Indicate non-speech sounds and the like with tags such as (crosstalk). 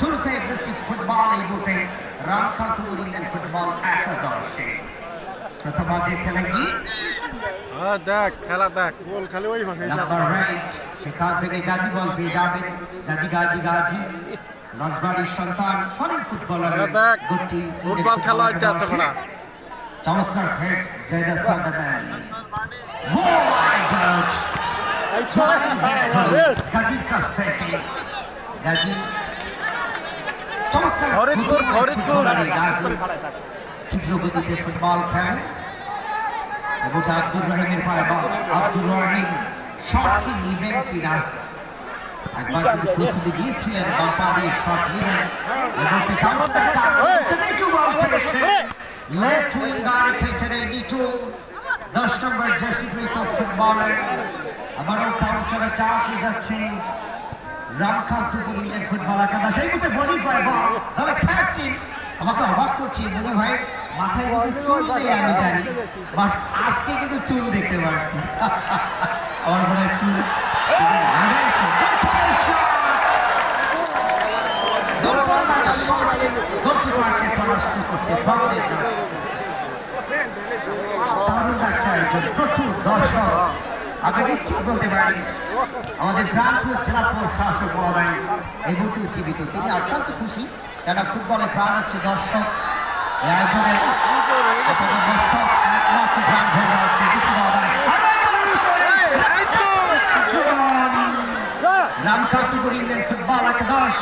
শুরুতে aggressive football এই বুথে রামকান্তপুর ইন্ডিয়ান ফুটবল একাদশে। প্রথমার্ধের খেলা গিয়ে হ্যাঁ দেখ খেলা দেখ। বল খালি ওই ভাষায় নাম্বার রাইট সেখান থেকে গাজী বল পেয়ে যাবেন। গাজী গাজী গাজী। রাজবাড়ির সন্তান ফরেন ফুটবলার দেখ, গোটি ফুটবল খেলা হইতে আছে বড়া। চমৎকার হেড জয়দা সান্ডাম্যান ও মাই গড গাজীর কাছ থেকে গাজী চমৎকার তীব্র গতিতে ফুটবল খেলেন এবং আব্দুর রহিমের পায়ে বল আব্দুর রহিম শট কি নিবেন কিনা একবার কিন্তু প্রস্তুতি দিয়েছিলেন বাম্পা দিয়ে শট নিবেন এবং কাউন্টার নিচু বল খেলেছে লেফট উইং গাড়ি খেলছেন এই নিচু দশ নম্বর কৃত ফুটবলার আবারও কাউন্টার অ্যাটাকে যাচ্ছে রামকান্তপুর ইন্ডিয়ান ফুটবল একাদশ এই মুহূর্তে বডি পায় বল তবে ক্যাপ্টেন আমাকে অবাক করছি মনে ভাই, মাথায় কিন্তু চুল নেই আমি জানি বাট আজকে কিন্তু চুল দেখতে পাচ্ছি (laughs) আমার মনে হয় চুল গোলকিপারকে পরাস্ত করতে পারলেন না। দারুণ একটা আয়োজন প্রচুর দর্শক। আমি নিশ্চিত বলতে পারি আমাদের প্রান্তীয় জেলা প্রশাসক মহোদয় এই মুহূর্তে উজ্জীবিত। তিনি অত্যন্ত খুশি কেন ফুটবলের প্রাণ হচ্ছে দর্শক। এই আয়োজনের আপনাদের দর্শক একমাত্র প্রাণ ভরে হচ্ছে রামকান্তিপুর ইংল্যান্ড ফুটবল একাদশ